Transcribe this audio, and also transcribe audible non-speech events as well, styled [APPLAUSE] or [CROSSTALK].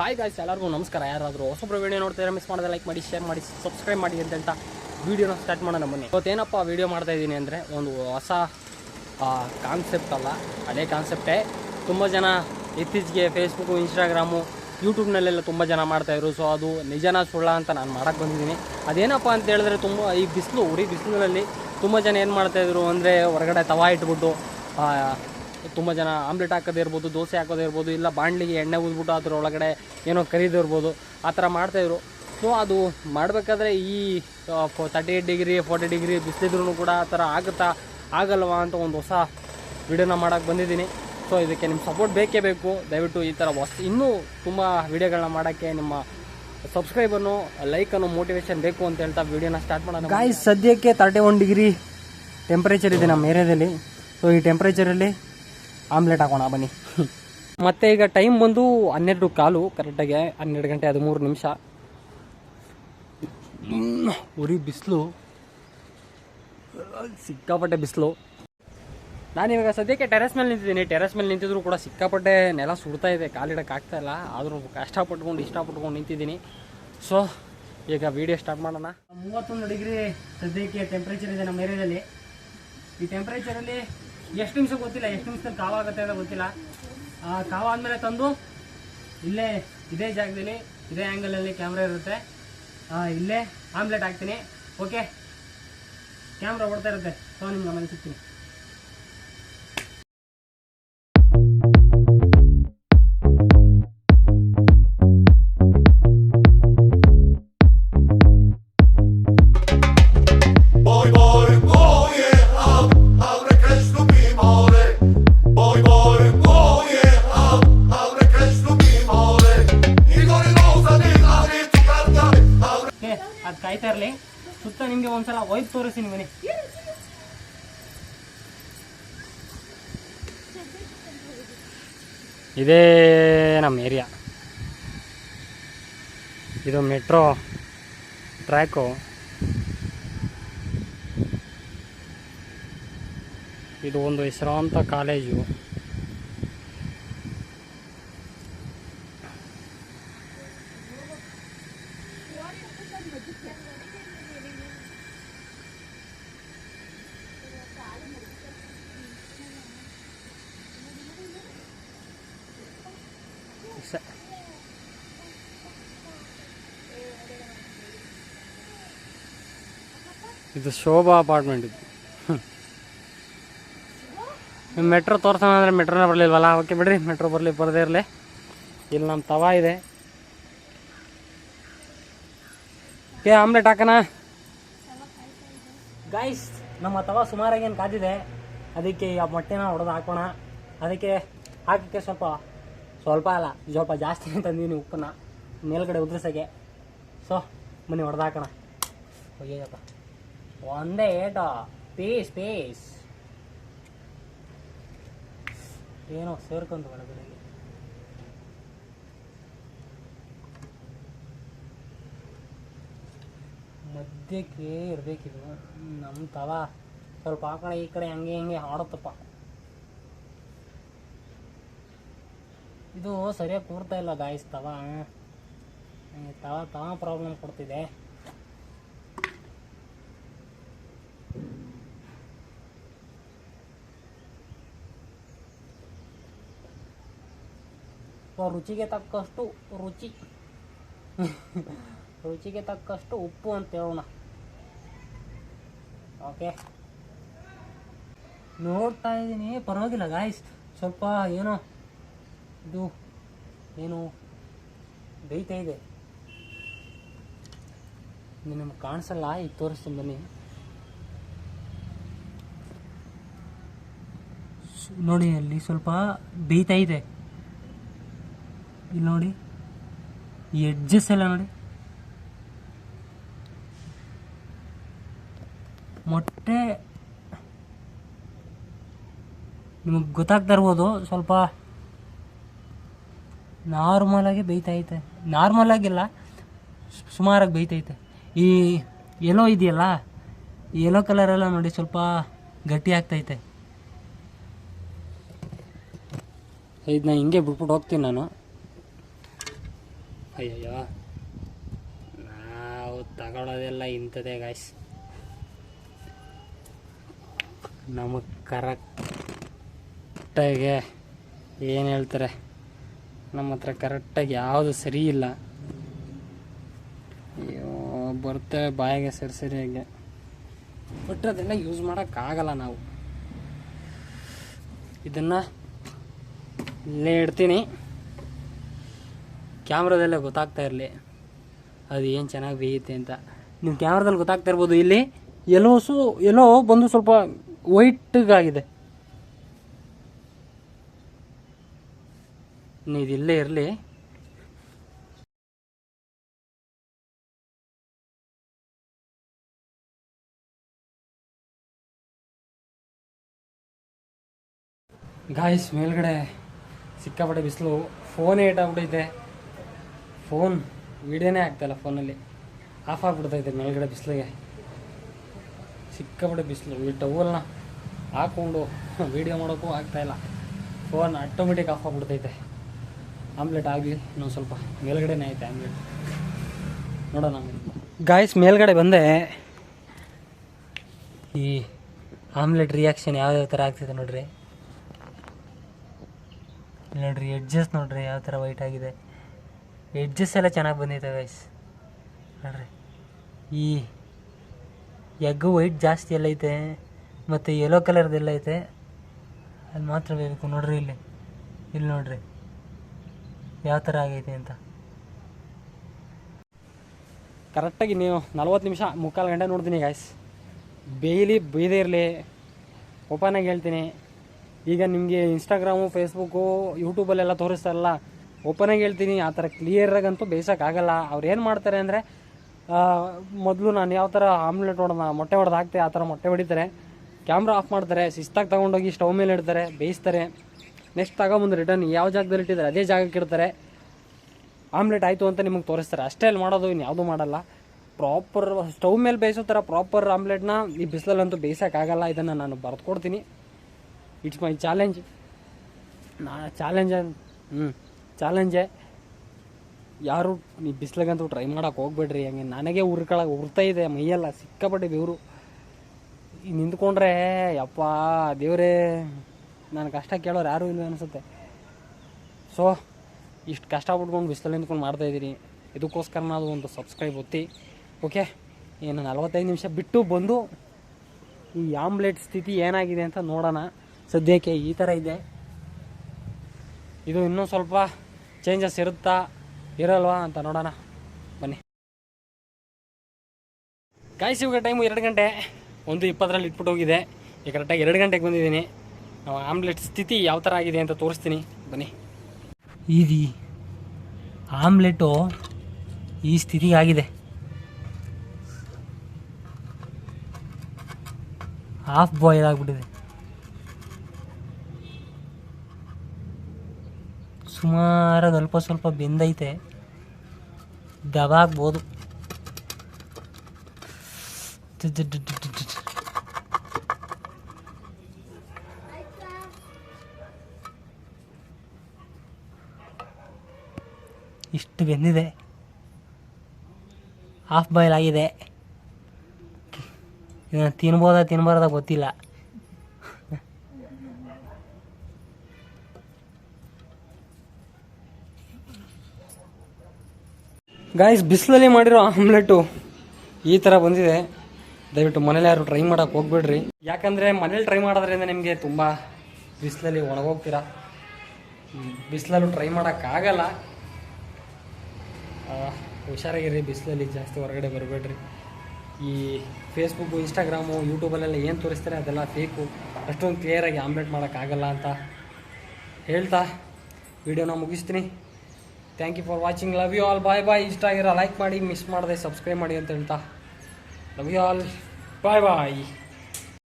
Hi guys ಎಲ್ಲರಿಗೂ ನಮಸ್ಕಾರ. ಯಾರಾದರೂ ಹೊಸೊಬ್ಬರು ವಿಡಿಯೋ ನೋಡ್ತಿದ್ರೆ ಮಿಸ್ ಮಾಡಿದ್ರೆ ಲೈಕ್ ಮಾಡಿ ಶೇರ್ ಮಾಡಿ ಸಬ್ಸ್ಕ್ರೈಬ್ ಮಾಡಿ ಅಂತ ಹೇಳ್ತಾ ವೀಡಿಯೋನ ಸ್ಟಾರ್ಟ್ ಮಾಡೋಣ ಬನ್ನಿ. ಇವತ್ತೇನಪ್ಪ ವೀಡಿಯೋ ಮಾಡ್ತಾ ಇದ್ದೀನಿ ಅಂದರೆ ಒಂದು ಹೊಸ ಕಾನ್ಸೆಪ್ಟ್ ಅಲ್ಲ. ಅದೇ ಕಾನ್ಸೆಪ್ಟೇ ತುಂಬ ಜನ ಇತ್ತೀಚೆಗೆ ಫೇಸ್ಬುಕ್ಕು ಇನ್ಸ್ಟಾಗ್ರಾಮು ಯೂಟ್ಯೂಬ್ನಲ್ಲೆಲ್ಲ ತುಂಬ ಜನ ಮಾಡ್ತಾಯಿದ್ರು ಸೊ ಅದು ನಿಜನ ಸುಳ್ಳ ಅಂತ ನಾನು ಮಾಡೋಕ್ಕೆ ಬಂದಿದ್ದೀನಿ. ಅದೇನಪ್ಪ ಅಂತ ಹೇಳಿದ್ರೆ ತುಂಬ, ಈ ಬಿಸಿಲು, ಉರಿ ಬಿಸಿಲಿನಲ್ಲಿ ತುಂಬ ಜನ ಏನು ಮಾಡ್ತಾಯಿದ್ರು ಅಂದರೆ ಹೊರಗಡೆ ತವಾ ಇಟ್ಬಿಟ್ಟು ತುಂಬ ಜನ ಆಮ್ಲೆಟ್ ಹಾಕೋದೇ ಇರ್ಬೋದು ದೋಸೆ ಹಾಕೋದೇ ಇರ್ಬೋದು ಇಲ್ಲ ಬಾಣಲಿಗೆ ಎಣ್ಣೆ ಊದ್ಬಿಟ್ಟು ಅದ್ರ ಒಳಗಡೆ ಏನೋ ಕರಿದಿರ್ಬೋದು ಆ ಥರ ಮಾಡ್ತಾಯಿದ್ರು ಸೊ ಅದು ಮಾಡಬೇಕಾದ್ರೆ ಈ thirty eight degree forty degree ಬಿಸಿಲಿದ್ರೂ ಕೂಡ ಆ ಥರ ಆಗುತ್ತಾ ಆಗಲ್ವಾ ಅಂತ ಒಂದು ಹೊಸ ವಿಡಿಯೋನ ಮಾಡೋಕ್ಕೆ ಬಂದಿದ್ದೀನಿ. ಸೊ ಇದಕ್ಕೆ ನಿಮ್ಮ ಸಪೋರ್ಟ್ ಬೇಕೇ ಬೇಕು. ದಯವಿಟ್ಟು ಈ ಥರ ಹೊಸ ಇನ್ನೂ ತುಂಬ ವಿಡಿಯೋಗಳನ್ನ ಮಾಡೋಕ್ಕೆ ನಿಮ್ಮ ಸಬ್ಸ್ಕ್ರೈಬನ್ನು ಲೈಕನ್ನು ಮೋಟಿವೇಶನ್ ಬೇಕು ಅಂತ ಹೇಳ್ತಾ ವಿಡಿಯೋನ ಸ್ಟಾರ್ಟ್ ಮಾಡೋಣ ಗಾಯ್ಸ್ ಸದ್ಯಕ್ಕೆ ತರ್ಟಿ ಒನ್ ಡಿಗ್ರಿ ಟೆಂಪ್ರೇಚರ್ ಇದೆ ನಮ್ಮ ಏರಿಯಾದಲ್ಲಿ ಸೊ ಈ ಟೆಂಪ್ರೇಚರಲ್ಲಿ ಆಮ್ಲೆಟ್ ಹಾಕೋಣ ಬನ್ನಿ. ಮತ್ತೆ ಈಗ ಟೈಮ್ ಬಂದು ಹನ್ನೆರಡು ಕಾಲು ಕರೆಕ್ಟಾಗಿ ಹನ್ನೆರಡು ಗಂಟೆ ಹದಿಮೂರು ನಿಮಿಷ. ಉರಿ ಬಿಸಿಲು. ಸಿಕ್ಕಾಪಟ್ಟೆ ಬಿಸಿಲು. ನಾನಿವಾಗ ಸದ್ಯಕ್ಕೆ ಟೆರೆಸ್ ಮೇಲೆ ನಿಂತಿದ್ದೀನಿ. ಟೆರೆಸ್ ಮೇಲೆ ನಿಂತಿದ್ರು ಕೂಡ ಸಿಕ್ಕಾಪಟ್ಟೆ ನೆಲ ಸುಡ್ತಾ ಇದೆ. ಕಾಲಿಡಕ್ಕೆ ಆಗ್ತಾ ಇಲ್ಲ. ಆದರೂ ಕಷ್ಟಪಟ್ಕೊಂಡು ಇಷ್ಟಪಟ್ಕೊಂಡು ನಿಂತಿದ್ದೀನಿ. ಸೊ ಈಗ ವಿಡಿಯೋ ಸ್ಟಾರ್ಟ್ ಮಾಡೋಣ. ಮೂವತ್ತೊಂದು ಡಿಗ್ರಿ ಸದ್ಯಕ್ಕೆ ಟೆಂಪ್ರೇಚರ್ ಇದೆ ನಮ್ಮ ಏರಿಯಾದಲ್ಲಿ ಈ ಟೆಂಪ್ರೇಚರಲ್ಲಿ ಎಷ್ಟು ನಿಮಿಷ ಗೊತ್ತಿಲ್ಲ, ಎಷ್ಟು ನಿಮಿಷದಲ್ಲಿ ಕಾವಾಗುತ್ತೆ ಅಂತ ಗೊತ್ತಿಲ್ಲ. ಕಾವಾದ್ಮೇಲೆ ತಂದು ಇಲ್ಲೇ ಇದೇ ಜಾಗದಲ್ಲಿ, ಇದೇ ಆ್ಯಂಗಲಲ್ಲಿ ಕ್ಯಾಮ್ರಾ ಇರುತ್ತೆ. ಇಲ್ಲೇ ಆಮ್ಲೆಟ್ ಹಾಕ್ತೀನಿ. ಓಕೆ ಕ್ಯಾಮ್ರಾ ಓಡ್ತಾ ಇರುತ್ತೆ. ಸೊ ನಿಮ್ಗೆ ಆಮೇಲೆ ಸಿಗ್ತೀನಿ. ತೋರಿಸ್ತೀನಿ ಇದೇ ನಮ್ಮ ಏರಿಯಾ. ಇದು ಮೆಟ್ರೋ ಟ್ರ್ಯಾಕು. ಇದು ಒಂದು ಹೆಸರಾಂತ ಕಾಲೇಜು. ಸ- ಇದು ಶೋಭಾ ಅಪಾರ್ಟ್ಮೆಂಟ್ ಇದು. ಮೆಟ್ರೋ ತೋರ್ಸೋಣ ಅಂದರೆ ಮೆಟ್ರೋನೇ ಬರಲಿಲ್ವಲ್ಲ? ಓಕೆ ಬಿಡ್ರಿ. ಮೆಟ್ರೋ ಬರಲಿ, ಬರದೇ ಇರಲಿ. ಇಲ್ಲಿ ನಮ್ಮ ತವಾ ಇದೆ. ಏ ಆಮ್ಲೆಟ್ ಹಾಕೋಣ. ಗಾಯ್ಸ್ ನಮ್ಮ ತವಾ ಸುಮಾರಾಗಿ ಏನು ಕಾದಿದೆ, ಅದಕ್ಕೆ ಆ ಮೊಟ್ಟೆನ ಹೊಡೆದು ಹಾಕೋಣ. ಅದಕ್ಕೆ ಹಾಕಕ್ಕೆ ಸ್ವಲ್ಪ ಸ್ವಲ್ಪ ಅಲ್ಲ, ಸ್ವಲ್ಪ ಜಾಸ್ತಿ ತಂದೀನಿ ಉಪ್ಪನ್ನ. ಮೇಲ್ಗಡೆ ಉದ್ರಿಸೋಕೆ ಸೊ, ಮನೆ ಹೊಡೆದು ಹಾಕೋಣ ಅಯ್ಯಪ್ಪ ಒಂದೇ ಏಟ. Piece piece. ಏನೋ ಸೇರ್ಕೊಂತ ಒಳಗಡೆ ಮಧ್ಯಕ್ಕೆ ಇರಬೇಕಿದು. ನಮ್ಮ ತವ. ಸ್ವಲ್ಪ ಆ ಕಡೆ ಈ ಕಡೆ ಹಂಗೆ ಹಂಗೆ ಆಡುತ್ತಪ್ಪ. ಇದು ಸರಿಯಾಗಿ ಕೂರ್ತಾ ಇಲ್ಲ ಗಾಯ್ಸ್ ತವ. ತವ ತವ ಪ್ರಾಬ್ಲಮ್ ಕೊಡ್ತಿದೆ. ರುಚಿಗೆ ತಕ್ಕಷ್ಟು ರುಚಿ. [LAUGHS] ರುಚಿಗೆ ತಕ್ಕಷ್ಟು ಉಪ್ಪು ಅಂತ ಹೇಳೋಣ. ಓಕೆ ನೋಡ್ತಾ ಇದ್ದೀನಿ, ಪರವಾಗಿಲ್ಲ ಗಾಯ್ಸ್ ಸ್ವಲ್ಪ ಏನೋ ಇದು ಏನು ಬೇಯ್ತಾ ಇದೆ. ನಿಮ್ಗೆ ಕಾಣಿಸಲ್ಲ ಈಗ ತೋರಿಸ್ತೀನಿ ಬನ್ನಿ. ನೋಡಿ, ಅಲ್ಲಿ ಸ್ವಲ್ಪ ಬೇಯ್ತಾ ಇದೆ. ಇಲ್ಲಿ ನೋಡಿ ಎಡ್ಜಸ್ ಎಲ್ಲ ನೋಡಿ. ಮೊಟ್ಟೆ ನಿಮಗೆ ಗೊತ್ತಾಗ್ತಾ ಇರ್ಬೋದು, ಸ್ವಲ್ಪ ನಾರ್ಮಲಾಗಿ ಬೇಯ್ತೈತೆ ನಾರ್ಮಲ್ ಆಗಿಲ್ಲ, ಸುಮಾರಾಗಿ ಬೈತೈತೆ ಈ ಎಲ್ಲೋ ಇದೆಯಲ್ಲ ಎಲೋ ಎಲ್ಲೋ ಕಲರ್ ಎಲ್ಲ ನೋಡಿ ಸ್ವಲ್ಪ ಗಟ್ಟಿ ಆಗ್ತೈತೆ ಇದನ್ನ ಹಿಂಗೆ ಬಿಟ್ಬಿಟ್ಟು ಹೋಗ್ತೀನಿ ನಾನು. ಅಯ್ಯಯ್ಯೋ. ನಾವು ತಗೊಳ್ಳೋದೆಲ್ಲ ಇಂಥದೇ ಗಾಯ್ಸ್ ನಮಗೆ ಕರೆಕ್ಟಾಗಿ ಏನು ಹೇಳ್ತಾರೆ? ನಮ್ಮ ಹತ್ರ ಕರೆಕ್ಟಾಗಿ ಯಾವುದು ಸರಿ ಇಲ್ಲ. ಅಯ್ಯೋ ಬರ್ತೇವೆ ಬಾಯಿಗೆ ಸರಿ ಸರಿಯಾಗಿ ಬಟ್ ಅದೆಲ್ಲ ಯೂಸ್ ಮಾಡೋಕ್ಕಾಗಲ್ಲ ನಾವು. ಇದನ್ನು ಇಲ್ಲೇ ಇಡ್ತೀನಿ. ಕ್ಯಾಮ್ರಾದಲ್ಲೇ ಗೊತ್ತಾಗ್ತಾ ಇರಲಿ. ಅದು ಏನು ಚೆನ್ನಾಗಿ ಬೇಯುತ್ತೆ ಅಂತ. ನಿಮ್ಮ ಕ್ಯಾಮ್ರಾದಲ್ಲಿ ಗೊತ್ತಾಗ್ತಾ ಇರ್ಬೋದು ಇಲ್ಲಿ. ಎಲ್ಲೋಸು ಎಲ್ಲೋ ಬಂದು ಸ್ವಲ್ಪ ವೈಟ್ಗಾಗಿದೆ ಇದು ಇಲ್ಲೇ ಇರಲಿ. ಗಾಯ್ಸ್ ಮೇಲ್ಗಡೆ ಸಿಕ್ಕಾಪಟ್ಟೆ ಬಿಸಿಲು. ಫೋನೇ ಏಟಾಗ್ಬಿಟ್ಟೈತೆ ಫೋನ್ ವಿಡಿಯೋನೇ ಆಗ್ತಾಯಿಲ್ಲ ಫೋನಲ್ಲಿ. ಆಫ್ ಆಗಿಬಿಡ್ತೈತೆ ಮೇಲ್ಗಡೆ ಬಿಸಿಲಿಗೆ. ಸಿಕ್ಕಾಪಟ್ಟೆ ಬಿಸಿಲು. ಈ ಟವಲ್ನ ಹಾಕ್ಕೊಂಡು [LAUGHS] ವೀಡಿಯೋ ಮಾಡೋಕ್ಕೂ ಆಗ್ತಾಯಿಲ್ಲ ಫೋನ್ ಆಟೋಮೆಟಿಕ್ ಆಫ್ ಆಗಿಬಿಡ್ತೈತೆ ಆಮ್ಲೆಟ್ ಆಗಲಿ ಇನ್ನೊಂದು ಸ್ವಲ್ಪ ಮೇಲ್ಗಡೆನೇ ಐತೆ ಆಮ್ಲೆಟ್. ನೋಡೋಣ. ಗಾಯ್ಸ್ ಮೇಲ್ಗಡೆ ಬಂದೆ. ಈ ಆಮ್ಲೆಟ್ ರಿಯಾಕ್ಷನ್ ಯಾವ್ಯಾವ ಥರ ಆಗ್ತಿದೆ ನೋಡ್ರಿ? ನೋಡ್ರಿ ಎಡ್ಜಸ್ ನೋಡ್ರಿ ಯಾವ ಥರ ವೈಟ್ ಆಗಿದೆ. ಎಡ್ಜಸ್ ಎಲ್ಲ ಚೆನ್ನಾಗಿ ಬಂದೈತೆ ಗೈಸ್ ನೋಡ್ರಿ. ಈ ಎಗ್ ವೈಟ್ ಜಾಸ್ತಿ ಎಲ್ಲ ಐತೆ, ಮತ್ತು ಯೆಲ್ಲೋ ಕಲರ್ದೆಲ್ಲ ಐತೆ. ಅಲ್ಲಿ ಮಾತ್ರ ಬೇಕು ನೋಡ್ರಿ ಇಲ್ಲಿ. ಇಲ್ಲಿ ನೋಡ್ರಿ. ಯಾವ ಥರ ಆಗೈತೆ ಅಂತ? ಕರೆಕ್ಟಾಗಿ ನೀವು ನಲ್ವತ್ತು ನಿಮಿಷ ಮುಕ್ಕಾಲು ಗಂಟೆ ನೋಡ್ತೀನಿ ಗಾಯ್ಸ್ ಬೇಯ್ಲಿ ಬೇಯ್ದೇ ಇರಲಿ ಓಪನಾಗಿ ಹೇಳ್ತೀನಿ. ಈಗ ನಿಮಗೆ ಇನ್ಸ್ಟಾಗ್ರಾಮು ಫೇಸ್ಬುಕ್ಕು ಯೂಟ್ಯೂಬಲ್ಲೆಲ್ಲ ತೋರಿಸ್ತಾರಲ್ಲ ಓಪನಾಗಿ ಹೇಳ್ತೀನಿ. ಆ ಥರ ಕ್ಲಿಯರಾಗಂತೂ ಬೇಯಿಸೋಕ್ಕಾಗಲ್ಲ ಅವ್ರು ಏನು ಮಾಡ್ತಾರೆ ಅಂದರೆ ಮೊದಲು ನಾನು ಯಾವ ಥರ ಆಮ್ಲೆಟ್ ಹೊಡೆದ ಮೊಟ್ಟೆ ಹೊಡೆದು ಹಾಕ್ತೆ, ಆ ಥರ ಮೊಟ್ಟೆ ಹೊಡಿತಾರೆ. ಕ್ಯಾಮ್ರಾ ಆಫ್ ಮಾಡ್ತಾರೆ, ಶಿಸ್ತಾಗಿ ತೊಗೊಂಡೋಗಿ ಸ್ಟವ್ ಮೇಲೆ ಇಡ್ತಾರೆ, ಬೇಯಿಸ್ತಾರೆ. ನೆಕ್ಸ್ಟ್ ತಗೊಂಬಂದು ರಿಟರ್ನ್ ಯಾವ ಜಾಗದಲ್ಲಿ ಇಟ್ಟಿದ್ದಾರೆ, ಅದೇ ಜಾಗಕ್ಕೆ ಇಡ್ತಾರೆ. ಆಮ್ಲೆಟ್ ಆಯಿತು ಅಂತ ನಿಮಗೆ ತೋರಿಸ್ತಾರೆ. ಅಷ್ಟೇ ಅಲ್ಲಿ ಮಾಡೋದು ಇನ್ನು ಯಾವುದೂ ಮಾಡಲ್ಲ. ಪ್ರಾಪರ್ ಸ್ಟವ್ ಮೇಲೆ ಬೇಯಿಸೋ ಥರ ಪ್ರಾಪರ್ ಆಮ್ಲೆಟ್ನ ಈ ಬಿಸಿಲಲ್ಲಂತೂ ಬೇಯಿಸೋಕ್ಕಾಗಲ್ಲ ಇದನ್ನು ನಾನು ಬರೆದು ಕೊಡ್ತೀನಿ ಇಟ್ಸ್ ಮೈ ಚಾಲೆಂಜ್ ನಾ ಚಾಲೆಂಜ್ ಹ್ಞೂ ಚಾಲೆಂಜೇ ಯಾರು ನೀವು ಬಿಸಿಲಿಗಂತೂ ಟ್ರೈ ಮಾಡೋಕೆ ಹೋಗ್ಬೇಡ್ರಿ. ಹಂಗೆ ನನಗೆ ಉರ್ಕೊಳಕ್ಕೆ ಉರ್ತಾ ಇದೆ, ಮೈಯೆಲ್ಲ ಸಿಕ್ಕಾಪಟ್ಟೆ ದೇವರು ನಿಂತ್ಕೊಂಡ್ರೆ, ಯಪ್ಪ, ದೇವರೇ. ನನ್ನ ಕಷ್ಟ ಕೇಳೋರು ಯಾರೂ ಇಲ್ಲ ಅನಿಸುತ್ತೆ. ಸೊ ಇಷ್ಟು ಕಷ್ಟಪಟ್ಕೊಂಡು ಬಿಸಿಲಲ್ಲಿ ನಿಂತ್ಕೊಂಡು ಮಾಡ್ತಾಯಿದ್ದೀನಿ ಇದಕ್ಕೋಸ್ಕರ ನಾವು ಒಂದು ಸಬ್ಸ್ಕ್ರೈಬ್ ಒತ್ತಿ ಓಕೆ ಏನು ನಲ್ವತ್ತೈದು ನಿಮಿಷ ಬಿಟ್ಟು ಬಂದು ಈ ಆಮ್ಲೆಟ್ ಸ್ಥಿತಿ ಏನಾಗಿದೆ ಅಂತ ನೋಡೋಣ. ಸದ್ಯಕ್ಕೆ ಈ ಥರ ಇದೆ. ಇದು ಇನ್ನೂ ಸ್ವಲ್ಪ ಚೇಂಜಸ್ ಇರುತ್ತಾ ಇರಲ್ವಾ ಅಂತ ನೋಡೋಣ. ಬನ್ನಿ. ಕಾಯಿಸಿ ಇವಾಗ ಟೈಮು ಎರಡು ಗಂಟೆ, ಒಂದು ಇಪ್ಪತ್ತರಲ್ಲಿ ಇಟ್ಬಿಟ್ಟು ಹೋಗಿದೆ. ಈಗ ಕರೆಕ್ಟಾಗಿ ಎರಡು ಗಂಟೆಗೆ ಬಂದಿದ್ದೀನಿ. ಆಮ್ಲೆಟ್ ಸ್ಥಿತಿ ಯಾವ ಥರ ಆಗಿದೆ ಅಂತ ತೋರಿಸ್ತೀನಿ. ಬನ್ನಿ. ಇದು, ಆಮ್ಲೆಟು ಈ ಸ್ಥಿತಿ ಆಗಿದೆ ಹಾಫ್ ಬಾಯ್ಲ್ ಆಗಿಬಿಟ್ಟಿದೆ. ಸುಮಾರು ಸ್ವಲ್ಪ ಸ್ವಲ್ಪ ಬೆಂದೈತೆ. ದಬಾಗ್ಬೋದು. ಇಷ್ಟು ಬೆಂದಿದೆ. ಹಾಫ್ ಬಾಯ್ಲ್ ಆಗಿದೆ. ಇದನ್ನು ತಿನ್ಬೋದಾ ತಿನ್ಬಾರ್ದ ಗೊತ್ತಿಲ್ಲ. ಗಾಯ್ಸ್ ಬಿಸಿಲಲ್ಲಿ ಮಾಡಿರೋ ಆಮ್ಲೆಟು ಈ ಥರ ಬಂದಿದೆ. ದಯವಿಟ್ಟು ಮನೇಲಿ ಯಾರು ಟ್ರೈ ಮಾಡೋಕೆ ಹೋಗ್ಬೇಡ್ರಿ. ಯಾಕಂದರೆ ಮನೇಲಿ ಟ್ರೈ ಮಾಡೋದ್ರಿಂದ ನಿಮಗೆ ತುಂಬ ಬಿಸಿಲಲ್ಲಿ ಒಣಗೋಗ್ತೀರಾ? ಬಿಸಿಲಲ್ಲೂ ಟ್ರೈ ಮಾಡೋಕ್ಕಾಗಲ್ಲ ಹುಷಾರಾಗಿರಿ ಬಿಸಿಲಲ್ಲಿ ಜಾಸ್ತಿ ಹೊರಗಡೆ ಬರಬೇಡ್ರಿ. ಈ ಫೇಸ್ಬುಕ್ಕು ಇನ್ಸ್ಟಾಗ್ರಾಮು ಯೂಟ್ಯೂಬಲ್ಲೆಲ್ಲ ಏನು ತೋರಿಸ್ತಾರೆ, ಅದೆಲ್ಲ ಫೇಕು ಅಷ್ಟೊಂದು ಕ್ಲಿಯರಾಗಿ ಆಮ್ಲೆಟ್ ಮಾಡೋಕ್ಕಾಗಲ್ಲ ಅಂತ ಹೇಳ್ತಾ ವಿಡಿಯೋನ ಮುಗಿಸ್ತೀನಿ. Thank you for watching love you all bye bye ಇಷ್ಟ ಆಗಿರೋ ಲೈಕ್ ಮಾಡಿ ಮಿಸ್ ಮಾಡಿದೆ ಸಬ್ಸ್ಕ್ರೈಬ್ ಮಾಡಿ ಅಂತ ಹೇಳ್ತಾ. Love you all bye bye